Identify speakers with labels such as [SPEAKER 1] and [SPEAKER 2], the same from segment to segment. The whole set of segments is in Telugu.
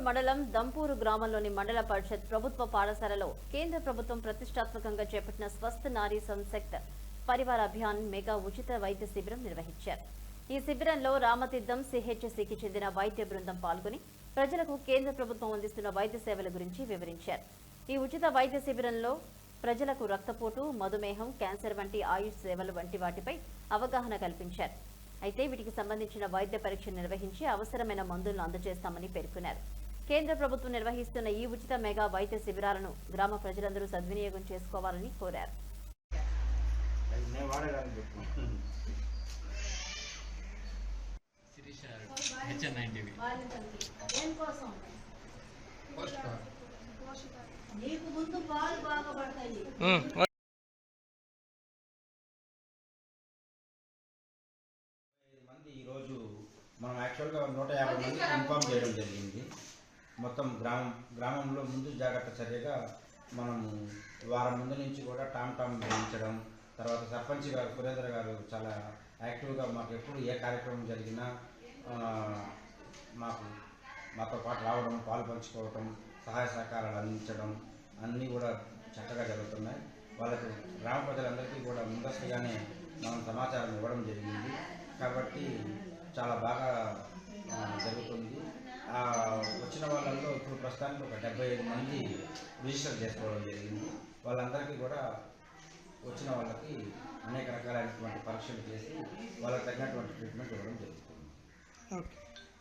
[SPEAKER 1] తాండూరు మండలం దంపూరు గ్రామంలోని మండల పరిషత్ ప్రభుత్వ పాఠశాలలో కేంద్ర ప్రభుత్వం ప్రతిష్టాత్మకంగా చేపట్టిన స్వస్థ నారీ సంసక్త్ పరివార అభియాన్ మెగా ఉచిత వైద్య శిబిరం నిర్వహించారు. ఈ శిబిరంలో రామతీర్థం సిహెచ్సికి చెందిన వైద్య బృందం పాల్గొని ప్రజలకు కేంద్ర ప్రభుత్వం అందిస్తున్న వైద్య సేవల గురించి వివరించారు. ఈ ఉచిత వైద్య శిబిరంలో ప్రజలకు రక్తపోటు మధుమేహం క్యాన్సర్ వంటి ఆయుష్ సేవలు వంటి వాటిపై అవగాహన కల్పించారు. అయితే వీటికి సంబంధించిన వైద్య పరీక్ష నిర్వహించి అవసరమైన మందులను అందజేస్తామని పేర్కొన్నారు. కేంద్ర ప్రభుత్వం నిర్వహిస్తున్న ఈ ఉచిత మెగా వైద్య శిబిరాలను గ్రామ ప్రజలందరూ సద్వినియోగం చేసుకోవాలని కోరారు.
[SPEAKER 2] నీకు ముందు పాలు బాగా పడతాయి
[SPEAKER 3] మంది ఈరోజు మనం యాక్చువల్గా నూట యాభై మందికి ఇన్ఫామ్ చేయడం జరిగింది. మొత్తం గ్రామం గ్రామంలో ముందు జాగ్రత్త చర్యగా మనము వారం ముందు నుంచి కూడా టామ్ టామ్ వేయించడం తర్వాత సర్పంచ్ గారు సురేంద్ర గారు చాలా యాక్టివ్గా మాకు ఎప్పుడు ఏ కార్యక్రమం జరిగినా మాకు మాతో పాటు రావడం పాలు పంచుకోవడం సహాయ సహకారాలు అందించడం అన్నీ కూడా చక్కగా జరుగుతున్నాయి. వాళ్ళకు గ్రామ ప్రజలందరికీ కూడా ముందస్తుగానే మనం సమాచారం ఇవ్వడం జరిగింది. కాబట్టి చాలా బాగా జరుగుతుంది. ప్రస్తుతానికి ఒక డెబ్బై ఐదు మంది రిజిస్టర్ చేసుకోవడం జరిగింది. వాళ్ళందరికీ కూడా వచ్చిన వాళ్ళకి అనేక రకాలైనటువంటి పరీక్షలు చేసి వాళ్ళకి తగినటువంటి ట్రీట్మెంట్ ఇవ్వడం జరుగుతుంది.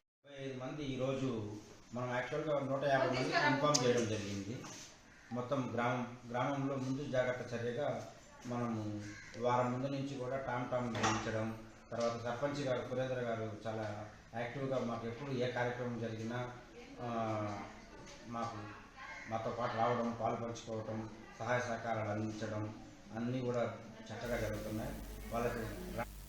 [SPEAKER 3] ముప్పై ఐదు మంది ఈరోజు మనం యాక్చువల్గా నూట యాభై మందికి ఇన్ఫామ్ చేయడం జరిగింది. మొత్తం గ్రామం గ్రామంలో ముందు జాగ్రత్త చర్యగా మనము వారం ముందు నుంచి కూడా టామ్ టామ్ వేయించడం తర్వాత సర్పంచ్ గారు సురేంద్ర గారు చాలా యాక్టివ్గా మాకు ఎప్పుడు ఏ కార్యక్రమం జరిగినా మాతో పాటు రావడం పాలు పంచుకోవడం సహాయ సహకారాలు అందించడం అన్నీ కూడా చక్కగా జరుగుతున్నాయి. వాళ్ళకి